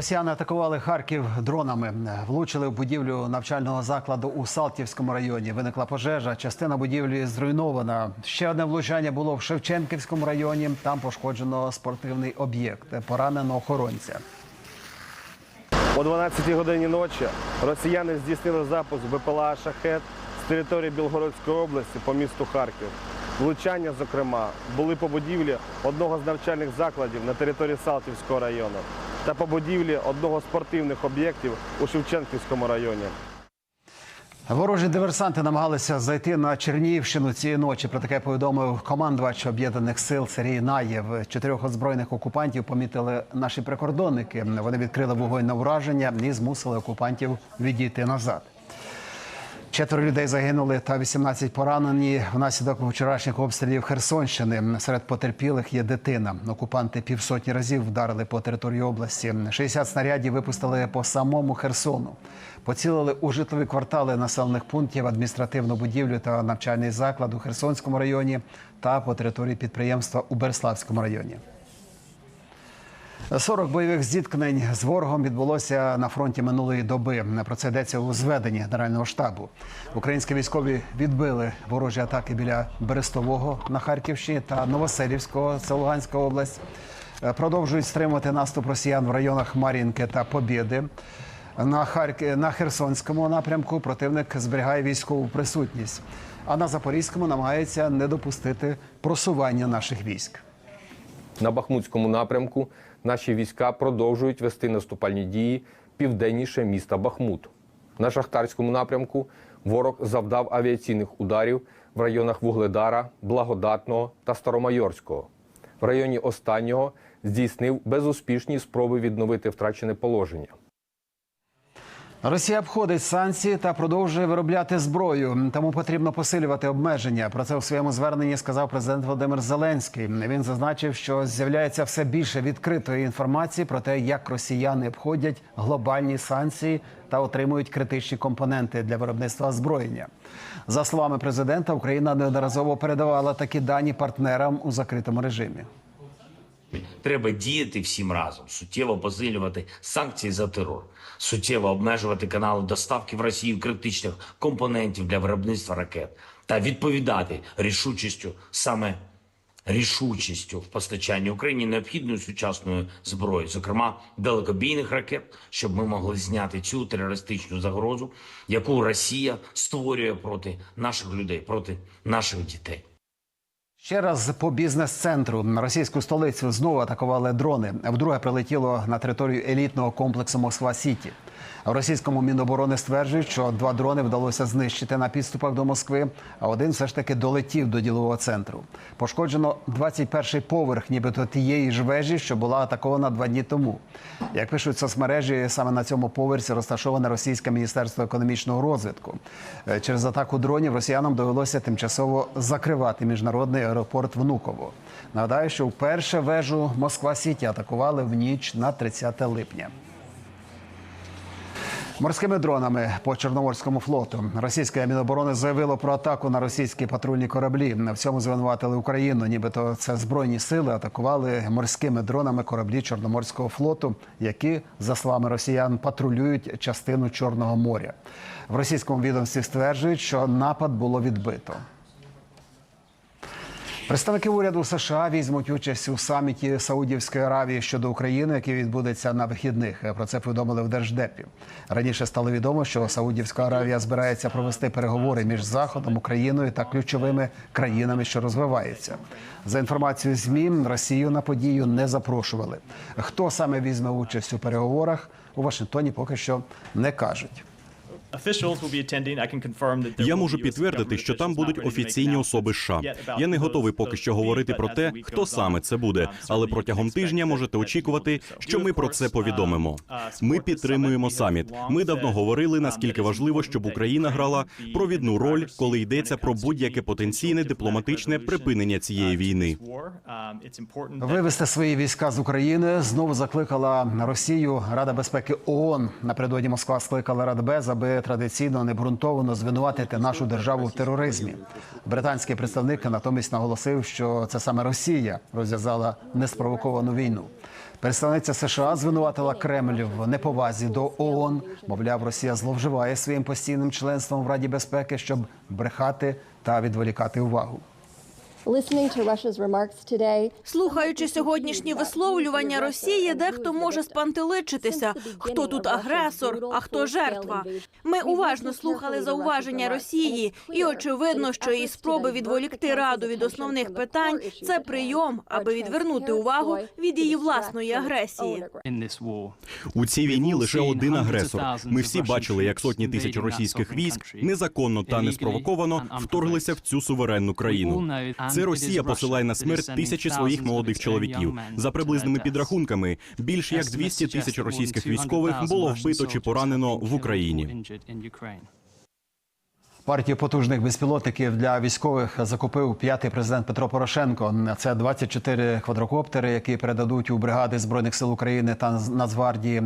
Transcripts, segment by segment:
Росіяни атакували Харків дронами, влучили в будівлю навчального закладу у Салтівському районі. Виникла пожежа. Частина будівлі зруйнована. Ще одне влучання було в Шевченківському районі. Там пошкоджено спортивний об'єкт. Поранено охоронця. О 12 годині ночі росіяни здійснили запуск БПЛА «Шахет» з території Білгородської області по місту Харків. Влучання, зокрема, були по будівлі одного з навчальних закладів на території Салтівського району та по будівлі одного з спортивних об'єктів у Шевченківському районі. Ворожі диверсанти намагалися зайти на Чернігівщину цієї ночі. Про таке повідомив командувач об'єднаних сил Сергій Наєв. Чотирьох озброєних окупантів помітили наші прикордонники. Вони відкрили вогонь на ураження і змусили окупантів відійти назад. Четверо людей загинули та 18 поранені внаслідок вчорашніх обстрілів Херсонщини. Серед потерпілих є дитина. Окупанти півсотні разів вдарили по території області. 60 снарядів випустили по самому Херсону. Поцілили у житлові квартали населених пунктів, адміністративну будівлю та навчальний заклад у Херсонському районі та по території підприємства у Берславському районі. 40 бойових зіткнень з ворогом відбулося на фронті минулої доби. Про це йдеться у зведенні Генерального штабу. Українські військові відбили ворожі атаки біля Берестового на Харківщині та Новоселівського, це Луганська область. Продовжують стримувати наступ росіян в районах Мар'їнки та Побєди. На Харк... на Херсонському напрямку противник зберігає військову присутність, а на Запорізькому намагається не допустити просування наших військ. На Бахмутському напрямку наші війська продовжують вести наступальні дії південніше міста Бахмут. На Шахтарському напрямку ворог завдав авіаційних ударів в районах Вугледара, Благодатного та Старомайорського. В районі останнього здійснив безуспішні спроби відновити втрачене положення. Росія обходить санкції та продовжує виробляти зброю. Тому потрібно посилювати обмеження. Про це у своєму зверненні сказав президент Володимир Зеленський. Він зазначив, що з'являється все більше відкритої інформації про те, як росіяни обходять глобальні санкції та отримують критичні компоненти для виробництва озброєння. За словами президента, Україна неодноразово передавала такі дані партнерам у закритому режимі. Треба діяти всім разом, суттєво посилювати санкції за терор, суттєво обмежувати канали доставки в Росію критичних компонентів для виробництва ракет та відповідати рішучістю саме рішучістю в постачанні Україні необхідної сучасної зброї, зокрема далекобійних ракет, щоб ми могли зняти цю терористичну загрозу, яку Росія створює проти наших людей, проти наших дітей. Ще раз по бізнес-центру російську столицю знову атакували дрони. Вдруге прилетіло на територію елітного комплексу Москва Сіті. В російському міноборони стверджують, що два дрони вдалося знищити на підступах до Москви, а один все ж таки долетів до ділового центру. Пошкоджено 21-й поверх, нібито тієї ж вежі, що була атакована два дні тому. Як пишуть соцмережі, саме на цьому поверсі розташоване російське міністерство економічного розвитку. Е, Через атаку дронів росіянам довелося тимчасово закривати міжнародний аеропорт Внуково. Нагадаю, що вперше вежу Москва Сіті атакували в ніч на 30 липня. Морськими дронами по Чорноморському флоту російське міноборони заявило про атаку на російські патрульні кораблі. В цьому звинуватили Україну. Нібито це збройні сили атакували морськими дронами кораблі Чорноморського флоту, які, за словами росіян, патрулюють частину Чорного моря. В російському відомстві стверджують, що напад було відбито. Представники уряду США візьмуть участь у саміті Саудівської Аравії щодо України, який відбудеться на вихідних. Про це повідомили в держдепі. Раніше стало відомо, що Саудівська Аравія збирається провести переговори між Заходом, Україною та ключовими країнами, що розвиваються. За інформацією змі Росію на подію не запрошували. Хто саме візьме участь у переговорах у Вашингтоні, поки що не кажуть. Я можу підтвердити, що там будуть офіційні особи США. Я не готовий поки що говорити про те, хто саме це буде, але протягом тижня можете очікувати, що ми про це повідомимо. Ми підтримуємо саміт. Ми давно говорили, наскільки важливо, щоб Україна грала провідну роль, коли йдеться про будь-яке потенційне дипломатичне припинення цієї війни. Вивести свої війська з України знову закликала Росію Рада безпеки ООН. Напередодні Москва скликала Радбез, аби традиційно неґрунтовано звинуватити нашу державу в тероризмі. Британський представник натомість наголосив, що це саме Росія розв'язала неспровоковану війну. Представниця США звинуватила Кремль в неповазі до ООН. Мовляв, Росія зловживає своїм постійним членством в Раді безпеки, щоб брехати та відволікати увагу. Слухаючи сьогоднішні висловлювання Росії, дехто може спантеличитися, хто тут агресор, а хто жертва. Ми уважно слухали зауваження Росії, і очевидно, що її спроби відволікти раду від основних питань це прийом, аби відвернути увагу від її власної агресії. У цій війні лише один агресор. Ми всі бачили, як сотні тисяч російських військ незаконно та неспровоковано вторглися в цю суверенну країну. Це Росія посилає на смерть тисячі своїх молодих чоловіків. За приблизними підрахунками, більш як 200 тисяч російських військових було вбито чи поранено в Україні. Партію потужних безпілотників для військових закупив п'ятий президент Петро Порошенко. Це 24 квадрокоптери, які передадуть у бригади збройних сил України та Нацгвардії.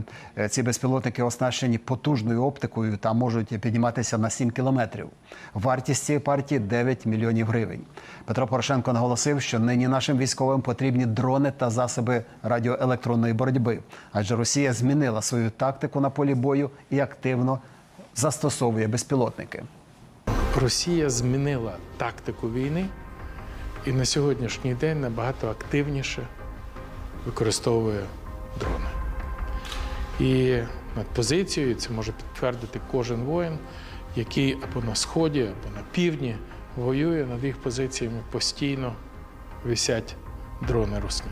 Ці безпілотники оснащені потужною оптикою та можуть підніматися на 7 кілометрів. Вартість цієї партії 9 мільйонів гривень. Петро Порошенко наголосив, що нині нашим військовим потрібні дрони та засоби радіоелектронної боротьби, адже Росія змінила свою тактику на полі бою і активно застосовує безпілотники. Росія змінила тактику війни і на сьогоднішній день набагато активніше використовує дрони. І над позицією це може підтвердити кожен воїн, який або на сході, або на півдні воює над їх позиціями постійно висять дрони русні.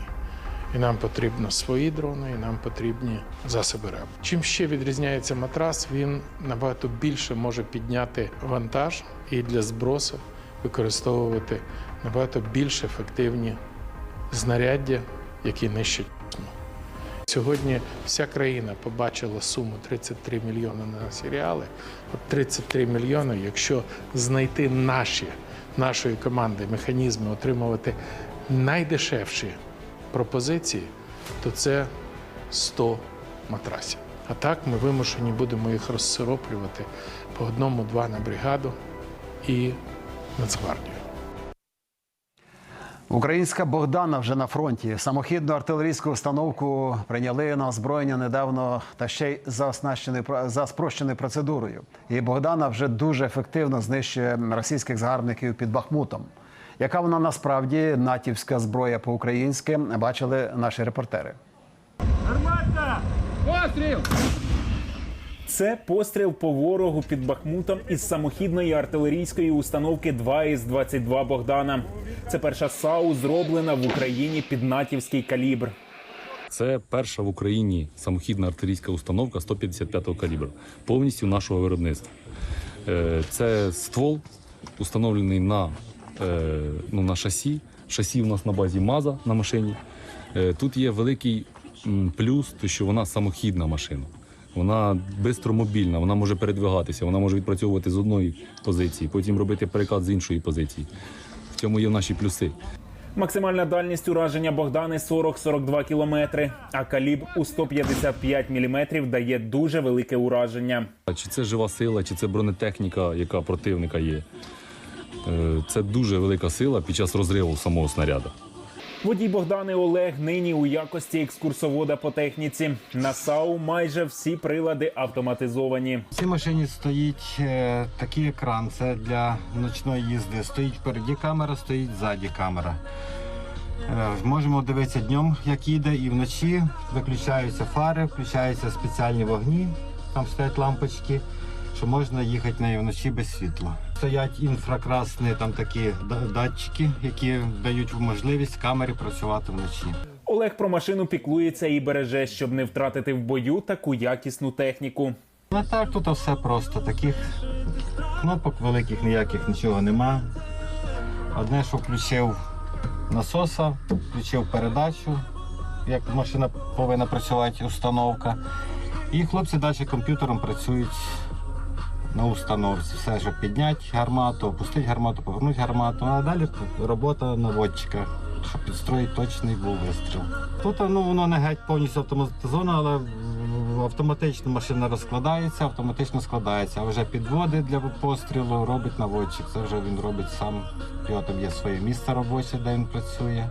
І нам потрібно свої дрони, і нам потрібні засоби РЕБ. Чим ще відрізняється матрас, він набагато більше може підняти вантаж і для збросу використовувати набагато більш ефективні знаряддя, які нищать. Сьогодні вся країна побачила суму 33 мільйони на серіали. От 33 мільйони, якщо знайти наші, нашої команди механізми отримувати найдешевші пропозиції, то це 100 матрасів. А так ми вимушені будемо їх розсироплювати по одному-два на бригаду і Нацгвардію. Українська Богдана вже на фронті. Самохідну артилерійську установку прийняли на озброєння недавно та ще й за оснащеною про- за спрощеною процедурою. І Богдана вже дуже ефективно знищує російських загарбників під Бахмутом. Яка вона насправді натівська зброя по-українськи, бачили наші репортери. Це постріл по ворогу під Бахмутом із самохідної артилерійської установки 2 із 22 Богдана. Це перша САУ зроблена в Україні під натівський калібр. Це перша в Україні самохідна артилерійська установка 155-го калібру, повністю нашого виробництва. Е, Це ствол, установлений на, е, ну, на шасі. Шасі у нас на базі МАЗа на машині. Е, Тут є великий плюс, то що вона самохідна машина. Вона бистромобільна, вона може передвигатися, вона може відпрацьовувати з одної позиції, потім робити перекат з іншої позиції. В цьому є наші плюси. Максимальна дальність ураження Богдани 40-42 кілометри, а калібр у 155 мм дає дуже велике ураження. Чи це жива сила, чи це бронетехніка, яка противника є. Е, Це дуже велика сила під час розриву самого снаряду. Водій Богдани Олег нині у якості екскурсовода по техніці. На САУ майже всі прилади автоматизовані. В цій машині стоїть е, такий екран. Це для ночної їзди. Стоїть впереді камера, стоїть ззаді камера. Е, можемо дивитися днем, як їде, і вночі виключаються фари, включаються спеціальні вогні, там стоять лампочки, що можна їхати нею вночі без світла. Стоять інфракрасні там такі датчики, які дають можливість камері працювати вночі. Олег про машину піклується і береже, щоб не втратити в бою таку якісну техніку. Ну так, тут все просто. Таких кнопок великих ніяких нічого нема. Одне, що включив насоса, включив передачу, як машина повинна працювати, установка. І хлопці далі комп'ютером працюють на установці. Все, щоб підняти гармату, опустити гармату, повернути гармату, а далі робота наводчика, щоб підстроїти точний був вистріл. Тут ну, воно не геть повністю автоматизовано, але автоматично машина розкладається, автоматично складається. А вже підводи для пострілу робить наводчик. Це вже він робить сам. Його там є своє місце робоче, де він працює.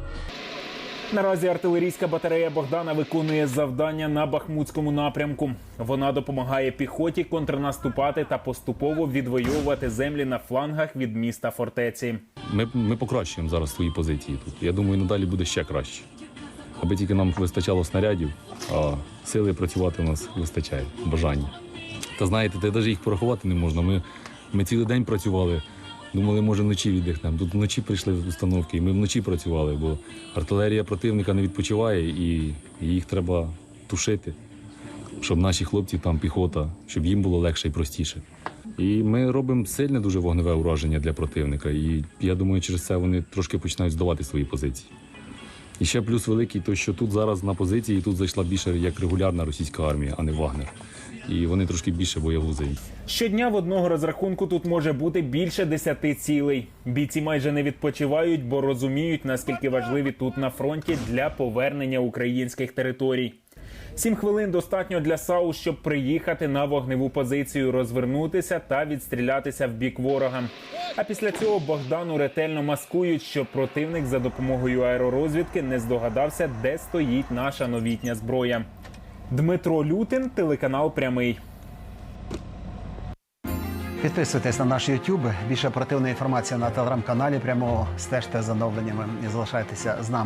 Наразі артилерійська батарея Богдана виконує завдання на Бахмутському напрямку. Вона допомагає піхоті контрнаступати та поступово відвоювати землі на флангах від міста фортеці. Ми, ми покращуємо зараз свої позиції тут. Я думаю, надалі буде ще краще. Аби тільки нам вистачало снарядів, а сили працювати у нас вистачає, бажання. Та знаєте, та навіть їх порахувати не можна. Ми, ми цілий день працювали, думали, може вночі віддихнемо. Тут вночі прийшли установки, і ми вночі працювали, бо артилерія противника не відпочиває і їх треба тушити, щоб наші хлопці, там піхота, щоб їм було легше і простіше. І ми робимо сильне дуже вогневе ураження для противника. І я думаю, через це вони трошки починають здавати свої позиції. І ще плюс великий, то що тут зараз на позиції тут зайшла більше як регулярна російська армія, а не Вагнер. І вони трошки більше боягузи. Щодня в одного розрахунку тут може бути більше десяти цілей. Бійці майже не відпочивають, бо розуміють, наскільки важливі тут на фронті для повернення українських територій. Сім хвилин достатньо для САУ, щоб приїхати на вогневу позицію, розвернутися та відстрілятися в бік ворога. А після цього Богдану ретельно маскують, щоб противник за допомогою аеророзвідки не здогадався, де стоїть наша новітня зброя. Дмитро Лютин, телеканал Прямий. Підписуйтесь на наш YouTube. Більше оперативної інформації на телеграм-каналі. Прямого стежте за оновленнями і залишайтеся з нами.